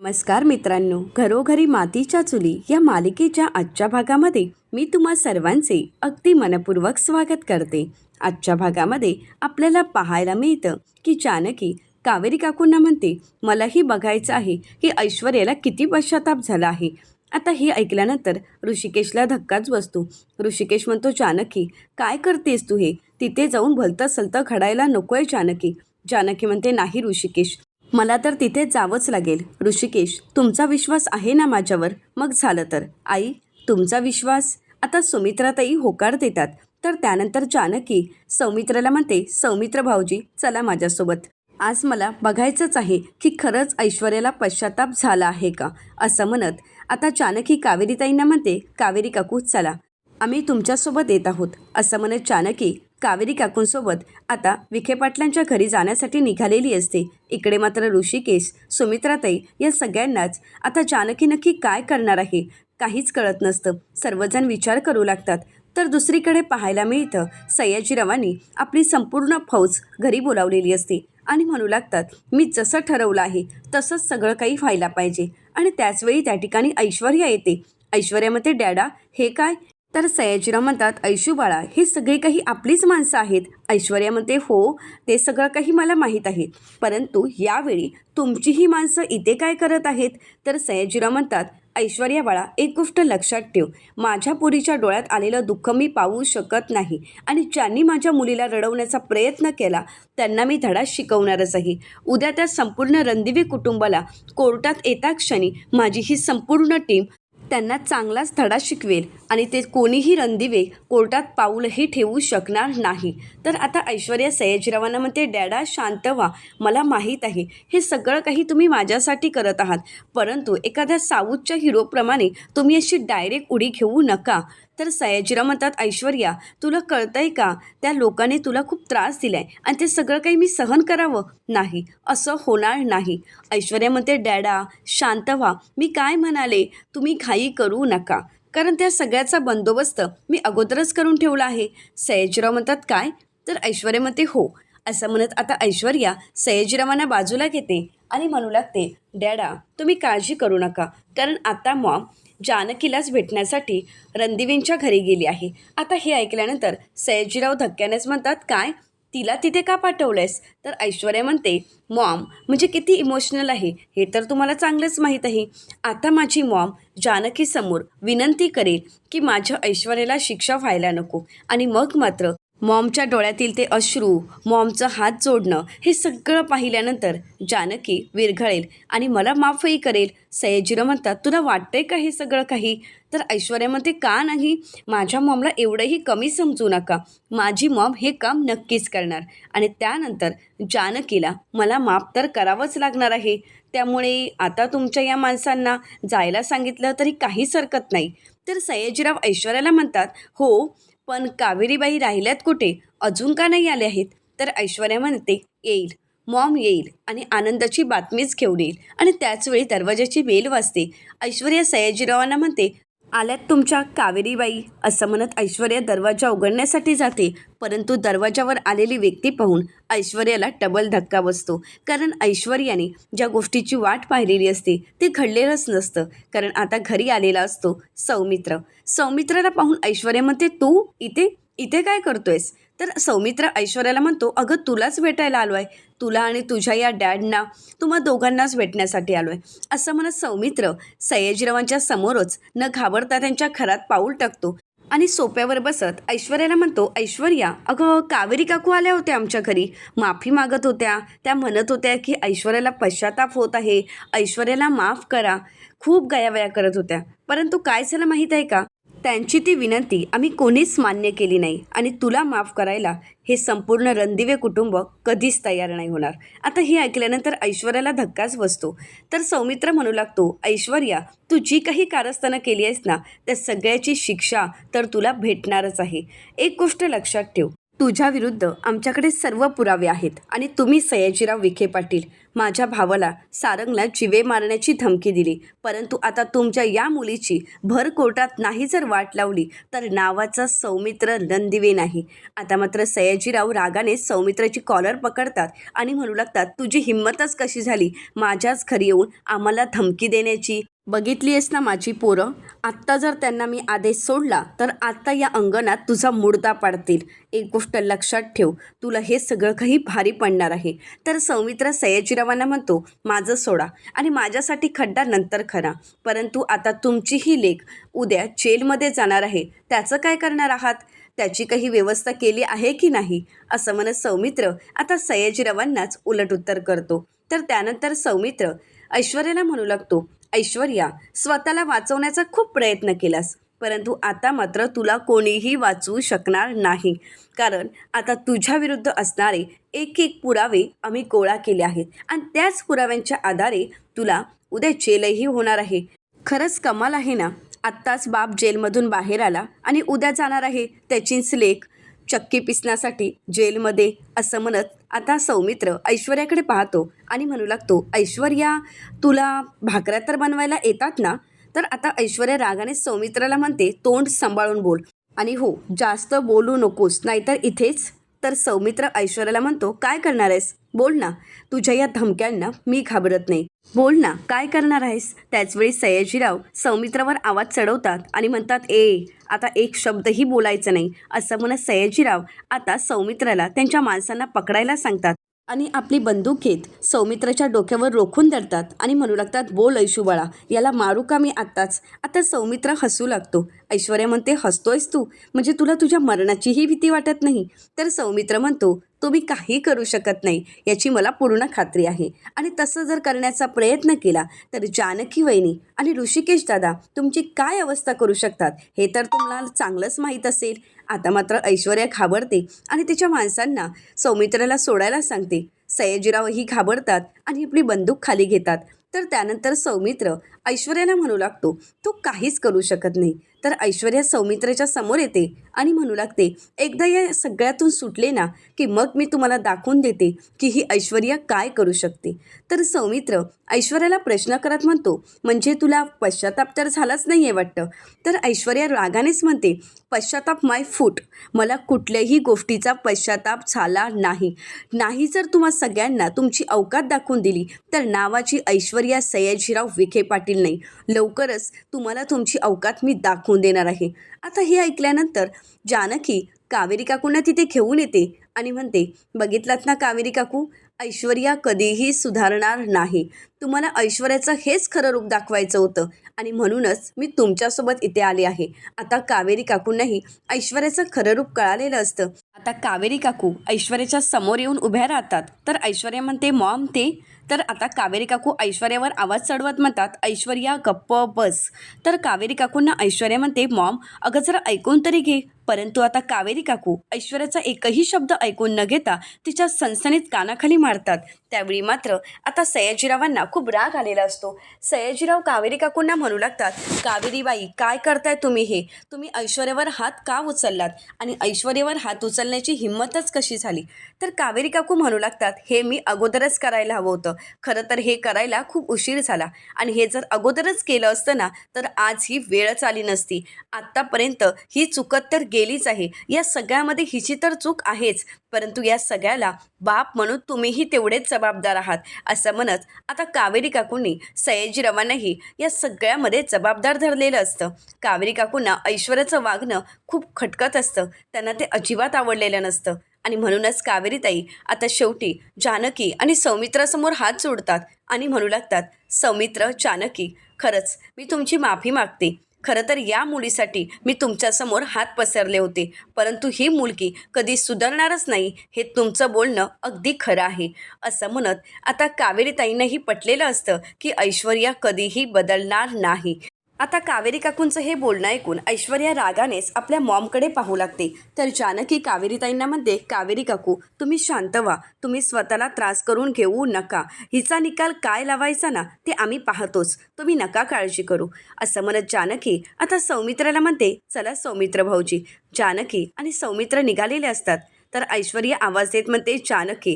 नमस्कार मित्रांनो घरोघरी मातीच्या चुली या मालिकेच्या आजच्या भागामध्ये मी तुम्हा सर्वांचे अगदी मनपूर्वक स्वागत करते. आजच्या भागामध्ये आपल्याला पाहायला मिळतं की जानकी कावेरी काकूंना म्हणते मलाही बघायचं आहे. की ऐश्वर्याला किती पश्चाताप झाला आहे. आता हे ऐकल्यानंतर ऋषिकेशला धक्काच बसतो. ऋषिकेश म्हणतो जानकी काय करतेस तू हे? तिथे जाऊन भलतं सलतं घडायला नकोय जानकी. जानकी म्हणते नाही ऋषिकेश मला तर तिथे जावंच लागेल. ऋषिकेश तुमचा विश्वास आहे ना माझ्यावर? मग झालं तर. आई तुमचा विश्वास? आता सुमित्राताई होकार देतात. तर त्यानंतर जानकी सौमित्राला म्हणते सौमित्र भाऊजी चला माझ्यासोबत. आज मला बघायचंच आहे की खरंच ऐश्वर्याला पश्चाताप झाला आहे का? असं म्हणत आता जानकी कावेरीताईंना म्हणते कावेरी काकू चला. आम्ही तुमच्यासोबत येत आहोत. असं म्हणत जानकी कावेरी काकूंसोबत आता विखे पाटलांच्या घरी जाण्यासाठी निघालेली असते. इकडे मात्र ऋषिकेश सुमित्राताई या सगळ्यांनाच आता जानकी नक्की काय करणार आहे काहीच कळत नसतं. सर्वजण विचार करू लागतात. तर दुसरीकडे पाहायला मिळतं सयाजीरावांनी आपली संपूर्ण फौज घरी बोलावलेली असते आणि म्हणू लागतात मी जसं ठरवलं आहे तसंच सगळं काही व्हायला पाहिजे. आणि त्याचवेळी त्या ठिकाणी ऐश्वर्या येते. ऐश्वर्यामध्ये डॅडा हे काय? तर सयाजीराव म्हणतात ऐशू बाळा हे सगळे काही आपलीच माणसं आहेत. ऐश्वर्या म्हणते हो ते सगळं काही मला माहीत आहे परंतु यावेळी तुमची ही माणसं इथे काय करत आहेत? तर सयाजीराव म्हणतात ऐश्वर्या बाळा एक गोष्ट लक्षात ठेव. माझ्या पुरीच्या डोळ्यात आलेलं दुःख मी पाहू शकत नाही आणि ज्यांनी माझ्या मुलीला रडवण्याचा प्रयत्न केला त्यांना मी धडा शिकवणारच आहे उद्या त्या संपूर्ण रणदिवी कुटुंबाला कोर्टात येता क्षणी माझी ही संपूर्ण टीम त्यांना चांगलाच धडा शिकवेल आणि ते कोणीही रणदिवे कोर्टात पाऊलही ठेवू शकणार नाही. तर आता ऐश्वर्या सयाजीरावांना म्हणते डॅडा शांत व्हा. मला माहीत आहे हे सगळं काही तुम्ही माझ्यासाठी करत आहात. परंतु एखाद्या साऊथच्या हिरोप्रमाणे तुम्ही अशी डायरेक्ट उडी घेऊ नका. तर सयाजीराव म्हणतात ऐश्वर्या तुला कळतंय का? त्या लोकांनी तुला खूप त्रास दिलाय आणि ते सगळं काही मी सहन करावं नाही. असं होणार नाही. ऐश्वर्या म्हणते डॅडा शांत व्हा. मी काय म्हणाले? तुम्ही घाई करू नका. कारण त्या सगळ्याचा बंदोबस्त मी अगोदरच करून ठेवला आहे. सयाजीराव म्हणतात काय? तर ऐश्वर्या म्हणते हो. असं म्हणत आता ऐश्वर्या सयाजीरावांना बाजूला घेते आणि म्हणू लागते डॅडा तुम्ही काळजी करू नका. कारण आता मॉम जानकीलाच भेटण्यासाठी रणदिवींच्या घरी गेली आहे. आता हे ऐकल्यानंतर सयाजीराव धक्क्यानेच म्हणतात काय? तिला तिथे का पाठवलंयस? तर ऐश्वर्या म्हणते मॉम म्हणजे किती इमोशनल आहे? हे तर तुम्हाला चांगलंच माहीत आहे. आता माझी मॉम जानकीसमोर विनंती करेल की माझ्या ऐश्वर्याला शिक्षा व्हायला नको आणि मग मात्र मॉमच्या डोळ्यातील ते अश्रू मॉमचं हात जोडणं हे सगळं पाहिल्यानंतर जानकी विरघळेल आणि मला माफही करेल. सयाजीराव म्हणतात तुला वाटतंय का हे सगळं काही? तर ऐश्वर्या म्हणते का नाही? माझ्या मॉमला एवढंही कमी समजू नका. माझी मॉम हे काम नक्कीच करणार. आणि त्यानंतर जानकीला मला माफ तर करावंच लागणार आहे. त्यामुळे आता तुमच्या या माणसांना जायला सांगितलं तरी काहीच हरकत नाही. तर सयाजीराव ऐश्वर्याला म्हणतात हो पण कावेरीबाई राहिल्यात कुठे? अजून का नाही आले आहेत? तर ऐश्वर्या म्हणते येईल. मॉम येईल आणि आनंदाची बातमीच घेऊन येईल. आणि त्याचवेळी दरवाजाची बेल वाजते. ऐश्वर्या सयाजीरावांना म्हणते आल्यात तुमच्या कावेरीबाई असं म्हणत ऐश्वर्या दरवाजा उघडण्यासाठी जाते. परंतु दरवाजावर आलेली व्यक्ती पाहून ऐश्वर्याला डबल धक्का बसतो. कारण ऐश्वर्याने ज्या गोष्टीची वाट पाहिलेली असते ते घडलेलंच नसतं. कारण आता घरी आलेला असतो सौमित्र. सौमित्राला पाहून ऐश्वर्या म्हणते तू इथे इथे काय करतोयस? तर सौमित्र ऐश्वर्याला म्हणतो अगं तुलाच भेटायला आलो आहे तुला आणि तुझ्या या डॅडना तुम्हा दोघांनाच भेटण्यासाठी आलो आहे असं म्हणत सौमित्र सयाजीरावांच्या समोरच न घाबरता त्यांच्या घरात पाऊल टाकतो आणि सोप्यावर बसत ऐश्वर्याला म्हणतो ऐश्वर्या अगं कावेरी काकू आल्या होत्या आमच्या घरी. माफी मागत होत्या. त्या म्हणत होत्या की ऐश्वर्याला पश्चाताप होत आहे. ऐश्वर्याला माफ करा. खूप गयावया करत होत्या. परंतु काय झालं माहीत आहे का? त्यांची ती विनंती आम्ही कोणीच मान्य केली नाही. आणि तुला माफ करायला हे संपूर्ण रणदिवे कुटुंब कधीच तयार नाही होणार. आता हे ऐकल्यानंतर ऐश्वर्याला धक्काच बसतो. तर सौमित्र म्हणू लागतो ऐश्वर्या तू जी काही कारस्थानं केली आहेस ना त्या सगळ्याची शिक्षा तर तुला भेटणारच आहे. एक गोष्ट लक्षात ठेव. तुझ्याविरुद्ध आमच्याकडे सर्व पुरावे आहेत आणि तुम्ही सयाजीराव विखे पाटील माझ्या भावाला सारंगला जिवे मारण्याची धमकी दिली. परंतु आता तुमच्या या मुलीची भर कोर्टात नाही जर वाट लावली तर नावाचा सौमित्र नंदिवे नाही. आता मात्र सयाजीराव रागाने सौमित्राची कॉलर पकडतात आणि म्हणू लागतात तुझी हिंमतच कशी झाली? माझ्याच घरी येऊन आम्हाला धमकी देण्याची बघितली आहेस ना माझी पोरं? आत्ता जर त्यांना मी आदेश सोडला तर आत्ता या अंगणात तुझा मुडदा पाडतील. एक गोष्ट लक्षात ठेव तुला हे सगळं काही भारी पडणार आहे. तर सौमित्र सयाजीरावांना म्हणतो माझं सोडा आणि माझ्यासाठी खड्डा नंतर खरा. परंतु आता तुमची ही लेख उद्या जेलमध्ये जाणार आहे. त्याचं काय करणार आहात? त्याची काही व्यवस्था केली आहे की नाही? असं म्हणत सौमित्र आता सयाजीरावांनाच उलट उत्तर करतो. तर त्यानंतर सौमित्र ऐश्वर्याला म्हणू लागतो ऐश्वर्या स्वतःला वाचवण्याचा खूप प्रयत्न केलास. परंतु आता मात्र तुला कोणीही वाचवू शकणार नाही. कारण आता तुझ्या विरुद्ध असणारे एक एक पुरावे आम्ही गोळा केले आहेत. आणि त्याच पुराव्यांच्या आधारे तुला उद्या जेलही होणार आहे. खरंच कमाल आहे ना? आत्ताच बाप जेलमधून बाहेर आला आणि उद्या जाणार आहे त्याचीच लेख. चक्की पिसण्यासाठी जेलमध्ये असं म्हणत आता सौमित्र ऐश्वर्याकडे पाहतो आणि म्हणू लागतो ऐश्वर्या तुला भाकऱ्या तर बनवायला येतात ना? तर आता ऐश्वर्या रागाने सौमित्राला म्हणते तोंड सांभाळून बोल. आणि हो जास्त बोलू नकोस नाहीतर इथेच तर सौमित्र ऐश्वर्याला म्हणतो काय करणार आहेस? बोल ना. तुझ्या या धमक्यांना मी घाबरत नाही. बोल ना. काय करणार आहेस? त्याचवेळी सयाजीराव सौमित्रावर आवाज चढवतात आणि म्हणतात ए आता एक शब्दही बोलायचं नाही. असं म्हणत सयाजीराव आता सौमित्राला त्यांच्या माणसांना पकडायला सांगतात. आणि आपली बंदूक घेत सौमित्राच्या डोक्यावर रोखून धरतात आणि म्हणू लागतात बोल ऐशुबाळा याला मारू का मी आत्ताच? आता सौमित्र हसू लागतो. ऐश्वर्या म्हणते हसतोयस तू? म्हणजे तुला तुझ्या मरणाचीही भीती वाटत नाही? तर सौमित्र म्हणतो तुम्ही काही करू शकत नाही. याची मला पूर्ण खात्री आहे. आणि तसं जर करण्याचा प्रयत्न केला तर जानकी वहिनी आणि ऋषिकेश दादा तुमची काय अवस्था करू शकतात? हे तर तुम्हाला चांगलंच माहीत असेल. आता मात्र ऐश्वर्या घाबरते आणि तिच्या माणसांना सौमित्राला सोडायला सांगते. सयाजीरावही घाबरतात आणि आपली बंदूक खाली घेतात. तर त्यानंतर सौमित्र ऐश्वर्याला म्हणू लागतो तो काहीच करू शकत नाही. तर ऐश्वर्या सौमित्रेच्या समोर येते आणि म्हणू लागते एकदा या सगळ्यातून सुटले ना की मग मी तुम्हाला दाखवून देते की ही ऐश्वर्या काय करू शकते. तर सौमित्र ऐश्वर्याला प्रश्न करत म्हणतो म्हणजे तुला पश्चाताप तर झालाच नाही आहे वाटतं? तर ऐश्वर्या रागानेच म्हणते पश्चाताप माय फूट. मला कुठल्याही गोष्टीचा पश्चाताप झाला नाही. नाही जर तुम्हा सगळ्यांना तुमची अवकात दाखवून दिली तर नावाची ऐश्वर्या सयाजीराव विखे पाटील नाही. लवकरच तुम्हाला तुमची अवकात मी दाखवून देणार आहे. आता हे ऐकल्यानंतर जानकी कावेरी काकूंना तिथे घेऊन येते आणि म्हणते बघितलात ना कावेरी काकू ऐश्वर्या कधीही सुधारणार नाही. तुम्हाला ऐश्वर्याचं हेच खरं रूप दाखवायचं होतं आणि म्हणूनच मी तुमच्यासोबत इथे आले आहे. आता कावेरी काकूंनाही ऐश्वर्याचं खरं रूप कळालेलं असतं. आता कावेरी काकू ऐश्वर्याच्या समोर येऊन उभ्या राहतात. तर ऐश्वर्या म्हणते मॉम ते तर आता कावेरी काकू ऐश्वर्यावर आवाज चढवत म्हणतात ऐश्वर्या गप्प बस. तर कावेरी काकूंना ऐश्वर्या म्हणते मॉम अगं जरा ऐकून तरी घे. परंतु आता कावेरी काकू ऐश्वर्याचा एकही शब्द ऐकून न घेता तिच्या सनसनीत कानाखाली मारतात. त्यावेळी मात्र आता सयाजीरावांना खूप राग आलेला असतो. सयाजीराव कावेरी काकूंना म्हणू लागतात कावेरीबाई काय करताय तुम्ही हे? तुम्ही ऐश्वर्यावर हात का उचललात? आणि ऐश्वर्यावर हात उचलण्याची हिंमतच कशी झाली? तर कावेरी काकू म्हणू लागतात हे मी अगोदरच करायला हवं होतं. खरं तर हे करायला खूप उशीर झाला. आणि हे जर अगोदरच केलं असतं ना तर आज ही वेळच आली नसती. आत्तापर्यंत ही चुकत तर गेलीच आहे. या सगळ्यामध्ये हिची तर चूक आहेच. परंतु या सगळ्याला बाप म्हणून तुम्हीही तेवढेच जबाबदार आहात असं म्हणत आता कावेरी काकूंनी सयाजीरावांनाही या सगळ्यामध्ये जबाबदार धरलेलं असतं. कावेरी काकूंना ऐश्वर्याचं वागणं खूप खटकत असतं. त्यांना ते अजिबात आवडलेलं नसतं. आणि म्हणूनच कावेरीताई आता शेवटी जानकी आणि सौमित्रासमोर हात जोडतात आणि म्हणू लागतात सौमित्र जानकी खरंच मी तुमची माफी मागते. खरं तर या मुलीसाठी मी तुमच्यासमोर हात पसरले होते. परंतु ही मुलगी कधी सुधारणारच नाही हे तुमचं बोलणं अगदी खरं आहे. असं म्हणत आता कावेरीताईंनाही पटलेलं असतं की ऐश्वर्या कधीही बदलणार नाही. आता कावेरी काकूंचं हे बोलणं ऐकून ऐश्वर्या रागानेच आपल्या मॉमकडे पाहू लागते. तर जानकी कावेरीताईंना म्हणते कावेरी काकू तुम्ही शांत व्हा. तुम्ही स्वतःला त्रास करून घेऊ नका. हिचा निकाल काय लावायचा ना ते आम्ही पाहतोच. तुम्ही नका काळजी करू. असं म्हणत जानकी आता सौमित्राला म्हणते चला सौमित्र भाऊजी. जानकी आणि सौमित्र निघालेले असतात. तर ऐश्वर्या आवाज देत म्हणते जानकी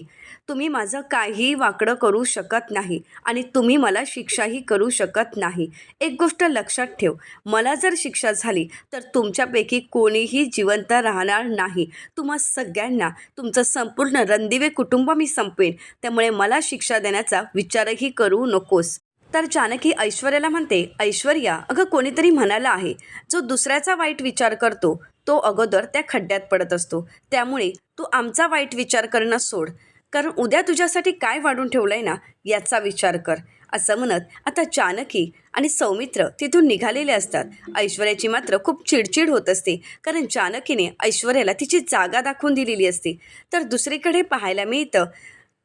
तुम्ही माझं काहीही वाकडं करू शकत नाही आणि तुम्ही मला शिक्षाही करू शकत नाही. एक गोष्ट लक्षात ठेव मला जर शिक्षा झाली तर तुमच्यापैकी कोणीही जिवंत राहणार नाही. तुम्हा सगळ्यांना तुमचं संपूर्ण रणदिवे कुटुंब मी संपवेन. त्यामुळे मला शिक्षा देण्याचा विचारही करू नकोस. तर जानकी ऐश्वर्याला म्हणते ऐश्वर्या अगं कोणीतरी म्हणाला आहे जो दुसऱ्याचा वाईट विचार करतो तो अगोदर त्या खड्ड्यात पडत असतो. त्यामुळे तू आमचा वाईट विचार करणं सोड. कारण उद्या तुझ्यासाठी काय वाढून ठेवलं आहे ना याचा विचार कर. असं म्हणत आता जानकी आणि सौमित्र तिथून निघालेले असतात. ऐश्वर्याची मात्र खूप चिडचिड होत असते. कारण जानकीने ऐश्वर्याला तिची जागा दाखवून दिलेली असते. तर दुसरीकडे पाहायला मिळतं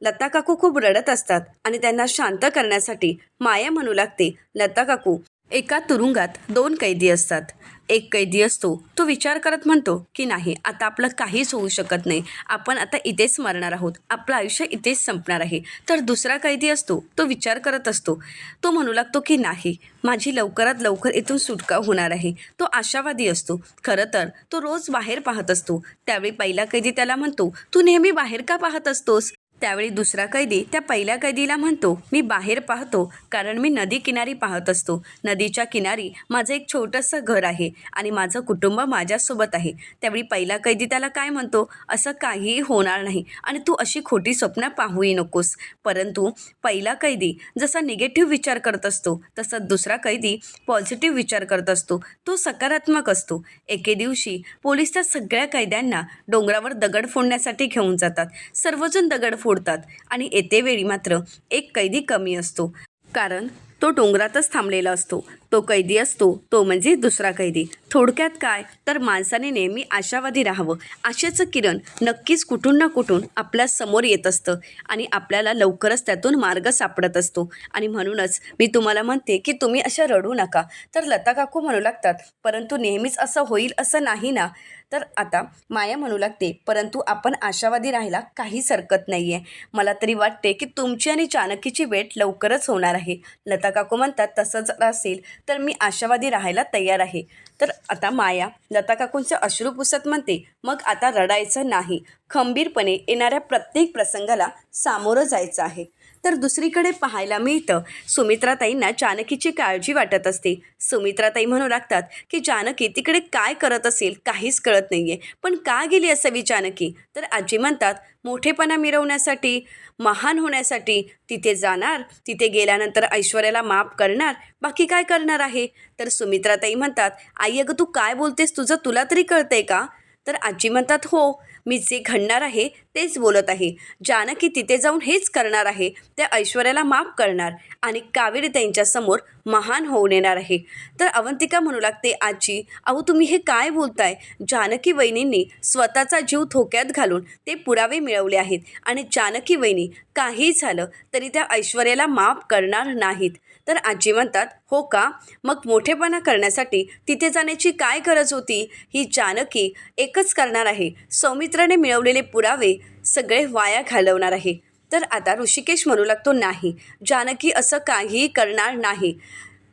लता काकू खूप रडत असतात आणि त्यांना शांत करण्यासाठी माया म्हणू लागते. लता काकू एका तुरुंगात दोन कैदी असतात. एक कैदी असतो तो विचार करत म्हणतो की नाही आता आपलं काहीच होऊ शकत नाही. आपण आता इथेच मरणार आहोत. आपलं आयुष्य इथेच संपणार आहे. तर दुसरा कैदी असतो तो विचार करत असतो. तो म्हणू लागतो की नाही माझी लवकरात लवकर इथून सुटका होणार आहे. तो आशावादी असतो. खरं तर तो रोज बाहेर पाहत असतो. त्यावेळी पहिला कैदी त्याला म्हणतो तू नेहमी बाहेर का पाहत असतोस? त्यावेळी दुसरा कैदी त्या पहिल्या कैदीला म्हणतो मी बाहेर पाहतो कारण मी नदी किनारी पाहत असतो. नदीच्या किनारी माझं एक छोटंसं घर आहे आणि माझं कुटुंब माझ्यासोबत आहे. त्यावेळी पहिला कैदी त्याला काय म्हणतो असं काहीही होणार नाही आणि तू अशी खोटी स्वप्न पाहूही नकोस. परंतु पहिला कैदी जसा निगेटिव्ह विचार करत असतो तसा दुसरा कैदी पॉझिटिव्ह विचार करत असतो. तो सकारात्मक असतो. एके दिवशी पोलीस त्या सगळ्या कैद्यांना डोंगरावर दगड फोडण्यासाठी घेऊन जातात. सर्वजण दगड फोडतात आणि येते वेळी मात्र एक कैदी कमी असतो. कारण तो डोंगरातच थांबलेला असतो. तो कैदी असतो तो म्हणजे दुसरा कैदी. थोडक्यात काय? तर माणसाने नेहमी आशावादी राहावं. आशेचं किरण नक्कीच कुठून ना कुठून आपल्यासमोर येत असतं आणि आपल्याला लवकरच त्यातून मार्ग सापडत असतो. आणि म्हणूनच मी तुम्हाला म्हणते की तुम्ही अशा रडू नका. तर लता काकू म्हणू लागतात परंतु नेहमीच असं होईल असं नाही ना? तर आता माया म्हणू लागते परंतु आपण आशावादी राहायला काहीच हरकत नाही आहे मला तरी वाटते की तुमची आणि चाणकीची वेट लवकरच होणार आहे. लता काकू म्हणतात तसं जर असेल तर मी आशावादी राहायला तयार आहे. तर आता माया लता काकूंचे अश्रू पुसत म्हणते मग आता रडायचं नाही. खंबीरपणे येणाऱ्या प्रत्येक प्रसंगाला सामोरं जायचं आहे. तर दुसरीकडे पाहायला मिळतं. सुमित्राताईंना जानकीची काळजी वाटत असते. सुमित्राताई म्हणू लागतात की जानकी तिकडे काय करत असेल काहीच कळत नाही आहे पण का गेली असावी जानकी तर आजी म्हणतात मोठेपणा मिरवण्यासाठी महान होण्यासाठी तिथे जाणार तिथे गेल्यानंतर ऐश्वर्याला माफ करणार बाकी काय करणार आहे? तर सुमित्राताई म्हणतात आई अगं तू काय बोलतेस? तुझं तुला तरी कळतंय का? तर आजी म्हणतात हो मी जे घडणार आहे तेच बोलत आहे. जानकी तिथे जाऊन हेच करणार आहे. त्या ऐश्वर्याला माफ करणार आणि कावेरी त्यांच्यासमोर महान होऊन येणार आहे. तर अवंतिका म्हणू लागते आजी अहो तुम्ही हे काय बोलताय? जानकी वहिनींनी स्वतःचा जीव धोक्यात घालून ते पुरावे मिळवले आहेत आणि जानकी वहिनी काही झालं तरी त्या ऐश्वर्याला माफ करणार नाहीत. तर आजी म्हणतात हो का? मग मोठेपणा करण्यासाठी तिथे जाण्याची काय गरज होती? ही जानकी एकच करणार आहे. सौमित्राने मिळवलेले पुरावे सगळे वाया घालवणार आहे. तर आता ऋषिकेश म्हणू लागतो नाही. जानकी असं काहीही करणार नाही.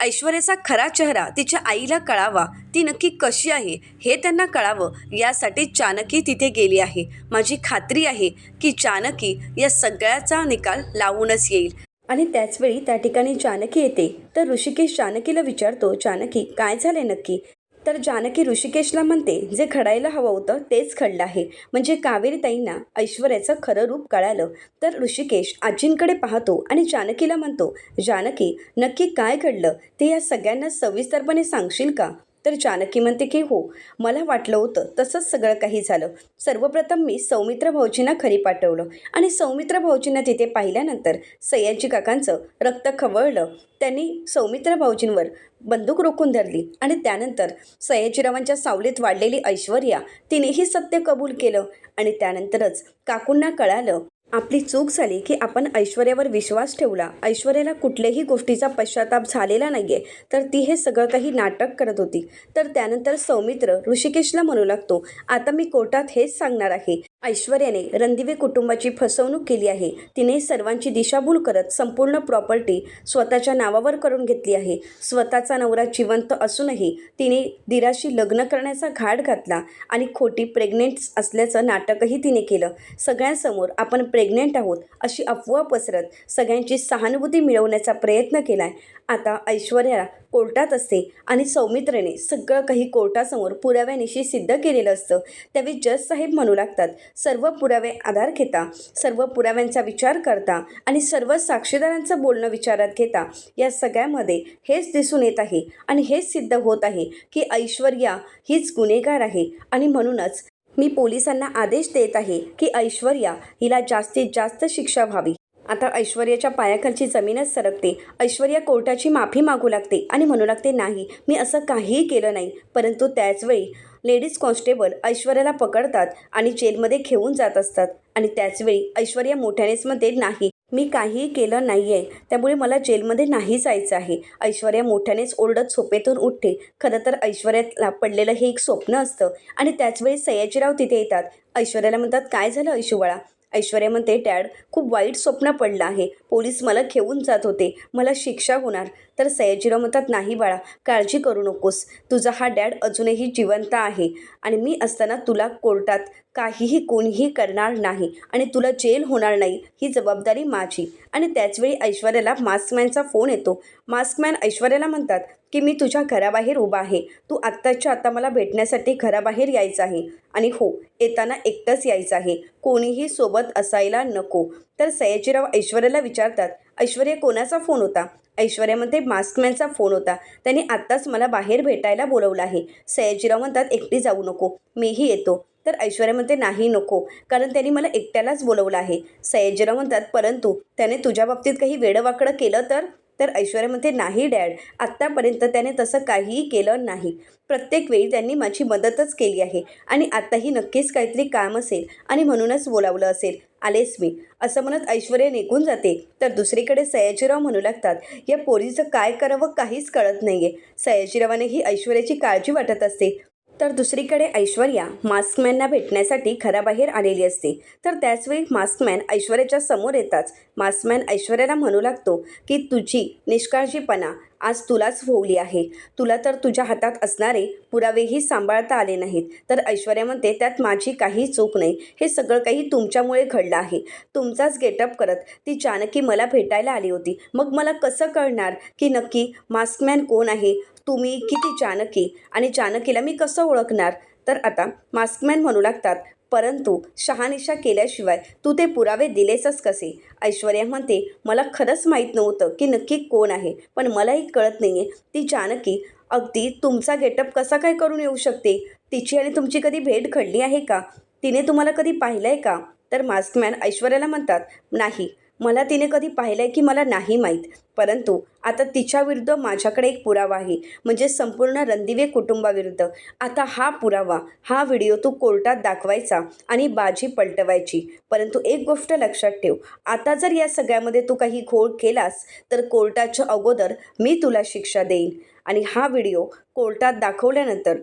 ऐश्वर्याचा खरा चेहरा तिच्या आईला कळावा. ती नक्की कशी आहे हे त्यांना कळावं. यासाठी जानकी तिथे गेली आहे. माझी खात्री आहे की जानकी या सगळ्याचा निकाल लावूनच येईल. आणि त्याचवेळी त्या ठिकाणी जानकी येते. तर ऋषिकेश जानकीला विचारतो जानकी काय झाले नक्की? तर जानकी ऋषिकेशला म्हणते जे घडायला हवं होतं तेच घडलं आहे. म्हणजे कावेरी ताईंना ऐश्वर्याचं खरं रूप कळालं. तर ऋषिकेश आजींकडे पाहतो आणि जानकीला म्हणतो जानकी नक्की काय घडलं? ते या सगळ्यांना सविस्तरपणे सांगशील का? तर जानकी म्हणते की हो मला वाटलं होतं तसंच सगळं काही झालं. सर्वप्रथम मी सौमित्र भाऊजींना खरी पाठवलं. आणि सौमित्र भाऊजींना तिथे पाहिल्यानंतर सयाजी काकांचं रक्त खवळलं. त्यांनी सौमित्र भाऊजींवर बंदूक रोखून धरली आणि त्यानंतर सयाजीरावांच्या सावलीत वाढलेली ऐश्वर्या तिनेही सत्य कबूल केलं आणि त्यानंतरच काकूंना कळालं आपली चूक झाली की आपण ऐश्वर्यावर विश्वास ठेवला. ऐश्वर्याला कुठल्याही गोष्टीचा पश्चाताप झालेला नाही आहे तर ती हे सगळं काही नाटक करत होती. तर त्यानंतर सौमित्र ऋषिकेशला म्हणू लागतो आता मी कोर्टात हेच सांगणार आहे. ऐश्वर्याने रणदिवे कुटुंबाची फसवणूक केली आहे. तिने सर्वांची दिशाभूल करत संपूर्ण प्रॉपर्टी स्वतःच्या नावावर करून घेतली आहे. स्वतःचा नवरा जिवंत असूनही तिने दिराशी लग्न करण्याचा घाट घातला आणि खोटी प्रेग्नेंट असल्याचं नाटकही तिने केलं. सगळ्यांसमोर आपण प्रेग्नेंट आहोत अशी अफवा पसरत सगळ्यांची सहानुभूती मिळवण्याचा प्रयत्न केला आहे आता ऐश्वर्या कोर्टात असते आणि सौमित्रेने सगळं काही कोर्टासमोर पुराव्यानिशी सिद्ध केलेलं असतं. त्यावेळी जज साहेब म्हणू लागतात सर्व पुरावे आधार घेता सर्व पुराव्यांचा विचार करता आणि सर्व साक्षीदारांचं बोलणं विचारात घेता या सगळ्यामध्ये हेच दिसून येत आहे आणि हेच सिद्ध होत आहे की ऐश्वर्या हीच गुन्हेगार आहे आणि म्हणूनच मी पोलिसांना आदेश देत आहे की ऐश्वर्या हिला जास्तीत जास्त शिक्षा व्हावी. आता ऐश्वर्याच्या पायाखालची जमीनच सरकते. ऐश्वर्या कोर्टाची माफी मागू लागते आणि म्हणू लागते नाही मी असं काहीही केलं नाही. परंतु त्याचवेळी लेडीज कॉन्स्टेबल ऐश्वर्याला पकडतात आणि जेलमध्ये घेऊन जात असतात. आणि त्याचवेळी ऐश्वर्या मोठ्यानेच म्हणते नाही मी काहीही केलं नाही आहे त्यामुळे मला जेलमध्ये नाही जायचं आहे. ऐश्वर्या मोठ्यानेच ओरडत झोपेतून उठते. खरं तर ऐश्वर्याला पडलेलं हे एक स्वप्न असतं. आणि त्याचवेळी सयाजीराव तिथे येतात. ऐश्वर्याला म्हणतात काय झालं ऐशूबाळा ऐश्वर्या म्हणते डॅड खूप वाईट स्वप्न पडलं आहे. पोलीस मला घेऊन जात होते. मला शिक्षा होणार. तर सयाजीराव म्हणतात नाही बाळा काळजी करू नकोस. तुझा हा डॅड अजूनही जिवंत आहे आणि मी असताना तुला कोर्टात काहीही कोणीही करणार नाही आणि तुला जेल होणार नाही ही जबाबदारी माझी. आणि त्याचवेळी ऐश्वर्याला मास्कमॅनचा फोन येतो. मास्कमॅन ऐश्वर्याला म्हणतात की मी तुझ्या घराबाहेर उभा आहे. तू आत्ताच्या आत्ता मला भेटण्यासाठी घराबाहेर यायचं आहे. आणि हो येताना एकटंच यायचं आहे. कोणीही सोबत असायला नको. तर सयाजीराव ऐश्वर्याला विचारतात ऐश्वर्या कोणाचा फोन होता? ऐश्वर्यामध्ये मास्कमॅनचा फोन होता. त्यांनी आत्ताच मला बाहेर भेटायला बोलवलं आहे. सयाजीराव म्हणतात एकटी जाऊ नको. मीही येतो. तर ऐश्वर्या म्हणते नाही नको. कारण त्यांनी मला एकट्यालाच बोलवलं आहे. सयाजीराव म्हणतात परंतु त्याने तुझ्या बाबतीत काही वेडवाकडं केलं तर? तर ऐश्वर्या म्हणते नाही डॅड. आत्तापर्यंत त्याने तसं काहीही केलं नाही. प्रत्येक वेळी त्यांनी माझी मदतच केली आहे. आणि आत्ताही नक्कीच काहीतरी काम असेल आणि म्हणूनच बोलावलं असेल. आलेच मी. असं म्हणत ऐश्वर्या निघून जाते. तर दुसरीकडे सयाजीराव म्हणू लागतात या पोरीचं काय करावं काहीच कळत नाही आहे सयाजीरावाने ही ऐश्वर्याची काळजी वाटत असते. तर दुसरीकडे ऐश्वर्या मास्कमॅनना भेटण्यासाठी घराबाहेर आलेली असते. तर त्याचवेळी मास्कमॅन ऐश्वर्याच्या समोर येताच. मास्कमॅन ऐश्वर्याला म्हणू लागतो की तुझी निष्काळजीपणा आज तुलाच होवली आहे. तुला तर तुझ्या हातात असणारे पुरावेही सांभाळता आले नाहीत. तर ऐश्वर्या म्हणते त्यात माझी काही चूक नाही. हे सगळं काही तुमच्यामुळे घडलं आहे. तुमचाच गेटअप करत ती जानकी मला भेटायला आली होती. मग मला कसं कळणार की नक्की मास्कमॅन कोण आहे? तुम्ही किती जानकी? आणि जानकीला मी कसं ओळखणार? तर आता मास्कमॅन म्हणू लागतात परंतु शहानिशा केल्याशिवाय तू ते पुरावे दिलेसच कसे? ऐश्वर्या म्हणते मला खरंच माहीत नव्हतं की नक्की कोण आहे पण मलाही कळत नाही आहे ती जानकी अगदी तुमचा गेटअप कसा काय करून येऊ शकते? तिची आणि तुमची कधी भेट घडली आहे का? तिने तुम्हाला कधी पाहिलं आहे का? तर मास्कमॅन ऐश्वर्याला म्हणतात नाही मला तिने कधी पाहिलं आहे की मला नाही माहीत. परंतु आता तिच्याविरुद्ध माझ्याकडे एक पुरावा आहे. म्हणजे संपूर्ण रणदिवे कुटुंबाविरुद्ध. आता हा पुरावा हा व्हिडिओ तू कोर्टात दाखवायचा आणि बाजी पलटवायची. परंतु एक गोष्ट लक्षात ठेव. आता जर या सगळ्यामध्ये तू काही घोळ केलास तर कोर्टाच्या अगोदर मी तुला शिक्षा देईन. आणि हा व्हिडिओ कोर्टात दाखवल्यानंतर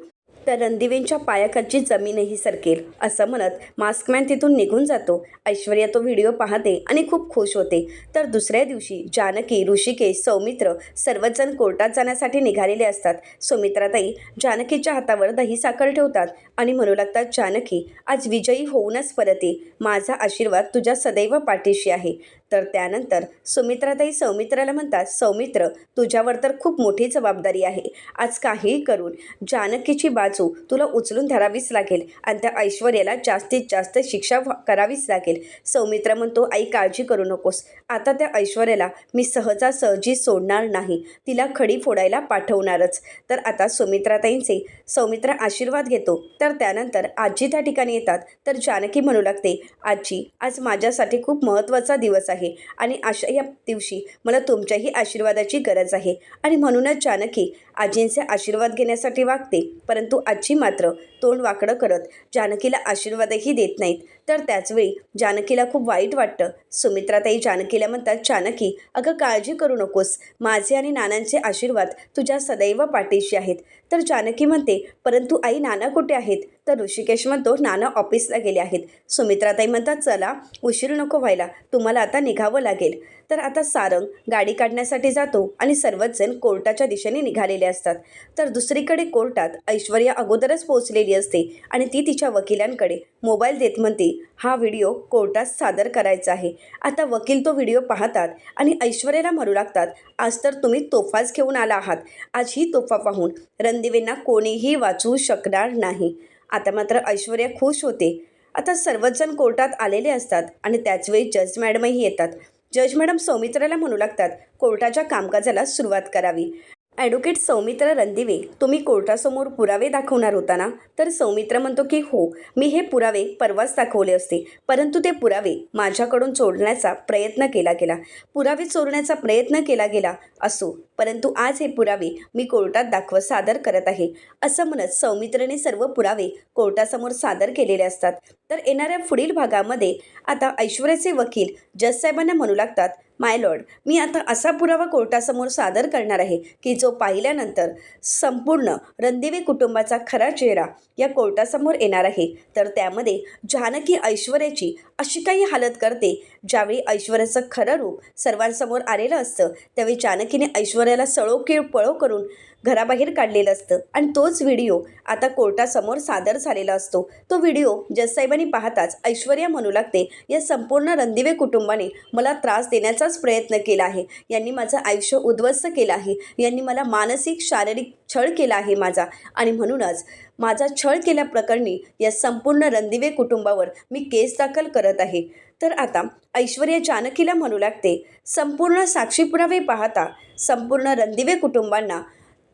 तर रणदिवेंच्या पायाखालची जमीनही सरकेल असं म्हणत मास्कमॅन तिथून निघून जातो. ऐश्वर्या तो व्हिडिओ पाहते आणि खूप खुश होते. तर दुसऱ्या दिवशी जानकी ऋषिकेश सौमित्र सर्वजण कोर्टात जाण्यासाठी निघालेले असतात. सुमित्राताई जानकीच्या हातावर दही साखर ठेवतात आणि म्हणू लागतात जानकी आज विजयी होऊनच परत. ये माझा आशीर्वाद तुझ्या सदैव पाठीशी आहे. तर त्यानंतर सुमित्राताई सौमित्राला म्हणतात सौमित्र तुझ्यावर तर खूप मोठी जबाबदारी आहे. आज काहीही करून जानकीची बाजू तुला उचलून धरावीच लागेल आणि त्या ऐश्वर्याला जास्तीत जास्त शिक्षा करावीच लागेल सौमित्र म्हणतो आई काळजी करू नकोस. आता त्या ऐश्वर्याला मी सहजासहजी सोडणार नाही. तिला खडी फोडायला पाठवणारच तर आता सुमित्राताईंचे सौमित्र आशीर्वाद घेतो. तर त्यानंतर आजी त्या ठिकाणी येतात. तर जानकी म्हणू लागते आजी आज माझ्यासाठी खूप महत्त्वाचा दिवस आहे. आहे. आणि अशा या दिवशी मला तुमच्याही आशीर्वादाची गरज आहे. आणि म्हणूनच जानकी आजींचे आशीर्वाद घेण्यासाठी वागते. परंतु आजी मात्र तोंड वाकडं करत जानकीला आशीर्वादही देत नाहीत. तर त्याचवेळी जानकीला खूप वाईट वाटतं. सुमित्राताई जानकीला म्हणतात जानकी अगं काळजी करू नकोस. माझे आणि नानांचे आशीर्वाद तुझ्या सदैव पाठीशी आहेत. तर जानकी म्हणते परंतु आई नाना कुठे आहेत? तर ऋषिकेश म्हणतो नाना ऑफिसला गेले आहेत. सुमित्राताई म्हणतात चला उशीर नको व्हायला. तुम्हाला आता निघावं लागेल. तर आता सारंग गाडी काढण्यासाठी जातो आणि सर्वच जण कोर्टाच्या दिशेने निघालेले असतात. तर दुसरीकडे कोर्टात ऐश्वर्या अगोदरच पोहोचलेली असते आणि ती तिच्या वकिलांकडे मोबाईल देत म्हणते हा व्हिडिओ कोर्टात सादर करायचा आहे. आता वकील तो व्हिडिओ पाहतात आणि ऐश्वर्याला म्हणू लागतात आज तर तुम्ही तोफाच घेऊन आला आहात. आज ही तोफा पाहून रणदिवेंना कोणीही वाचवू शकणार नाही. आता मात्र ऐश्वर्या खुश होते. आता सर्वच जण कोर्टात आलेले असतात आणि त्याचवेळी जज मॅडमही येतात. जज मॅडम सौमित्राला म्हणू लागतात कोर्टाच्या कामकाजाला सुरुवात करावी. ॲडव्होकेट सौमित्र रणदिवे तुम्ही कोर्टासमोर पुरावे दाखवणार होता ना? तर सौमित्र म्हणतो की हो मी हे पुरावे परवाच दाखवले असते. परंतु ते पुरावे माझ्याकडून चोरण्याचा प्रयत्न केला गेला. पुरावे चोरण्याचा प्रयत्न केला गेला असो. परंतु आज हे पुरावे मी कोर्टात दाखव सादर करत आहे. असं म्हणत सौमित्रने सर्व पुरावे कोर्टासमोर सादर केलेले असतात. तर येणाऱ्या पुढील भागामध्ये आता ऐश्वर्याचे वकील जजसाहेबांना म्हणू लागतात माय लॉर्ड मी आता असा पुरावा कोर्टासमोर सादर करणार आहे की जो पाहिल्यानंतर संपूर्ण रणदिवे कुटुंबाचा खरा चेहरा या कोर्टासमोर येणार आहे. तर त्यामध्ये जानकी ऐश्वर्याची अशी काही हालत करते ज्यावेळी ऐश्वर्याचं खरं रूप सर्वांसमोर आलेलं असतं त्यावेळी जानकीने ऐश्वर्या सळो किळ पळो करून घराबाहेर काढलेलं असतं. आणि तोच व्हिडिओ आता कोर्टासमोर सादर झालेला असतो. तो व्हिडिओ जजसाहेबांनी पाहताच ऐश्वर्या म्हणू लागते या संपूर्ण रणदिवे कुटुंबाने मला त्रास देण्याचाच प्रयत्न केला आहे. यांनी माझं आयुष्य उद्ध्वस्त केलं आहे. यांनी मला मानसिक शारीरिक छळ केला आहे माझा. आणि म्हणूनच माझा छळ केल्याप्रकरणी या संपूर्ण रणदिवे कुटुंबावर मी केस दाखल करत आहे. तर आता ऐश्वर्या जानकीला म्हणू लागते संपूर्ण साक्षी पुरावे पाहता संपूर्ण रणदिवे कुटुंबांना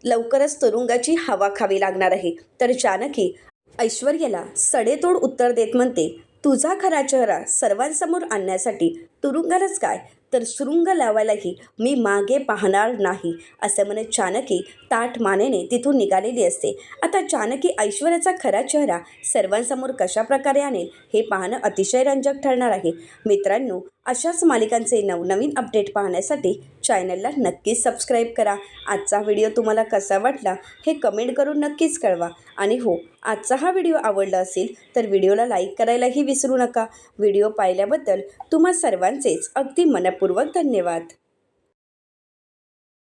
लवकरच तुरुंगाची हवा खावी लागणार आहे. तर जानकी ऐश्वर्याला सडेतोड उत्तर देत म्हणते तुझा खरा चेहरा सर्वांसमोर आणण्यासाठी तुरुंगालाच काय? तर सुरुंग लावायलाही मी मागे पाहणार नाही असं म्हणत जानकी ताठ मानेने तिथून निघालेली असते. आता जानकी ऐश्वर्याचा खरा चेहरा सर्वांसमोर कशा प्रकारे आणेल हे पाहणं अतिशय रंजक ठरणार आहे. मित्रांनो अशाच मालिकांचे नवनवीन अपडेट पाहण्यासाठी चॅनलला नक्कीच सबस्क्राईब करा. आजचा व्हिडिओ तुम्हाला कसा वाटला हे कमेंट करून नक्कीच कळवा. आणि हो आजचा हा व्हिडिओ आवडला असेल तर व्हिडिओला लाईक करायलाही विसरू नका. व्हिडिओ पाहिल्याबद्दल तुम्हा सर्वांचेच अगदी मनपूर्वक धन्यवाद.